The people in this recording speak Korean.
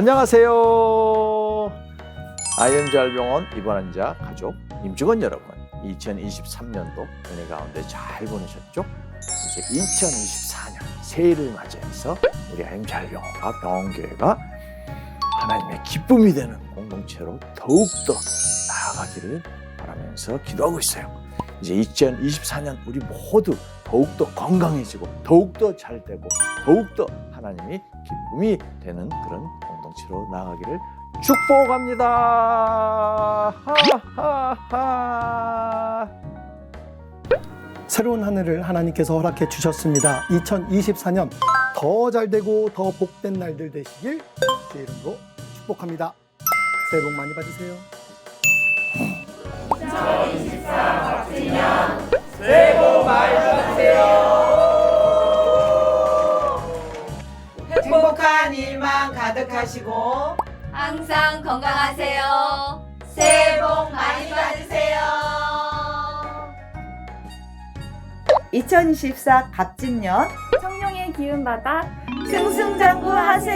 안녕하세요. IM잘병원 입원 환자 가족 임직원 여러분, 2023년도 은혜 가운데 잘 보내셨죠? 이제 2024년 새해를 맞이해서 우리 IM잘병원과 병원교회가 하나님의 기쁨이 되는 공동체로 더욱더 나아가기를 바라면서 기도하고 있어요. 이제 2024년 우리 모두 더욱더 건강해지고 더욱더 잘 되고 더욱더 하나님이 기쁨이 되는 그런 공동체로 나아가기를 축복합니다. 하하하. 새로운 한 해를 하나님께서 허락해 주셨습니다. 2024년 더 잘 되고 더 복된 날들 되시길 제 이름으로 축복합니다. 새해 복 많이 받으세요. 행복한 일만 가득하시고 항상 건강하세요. 새해 복 많이 받으세요. 2024 갑진년 성령의 기운 받아 승승장구하세요.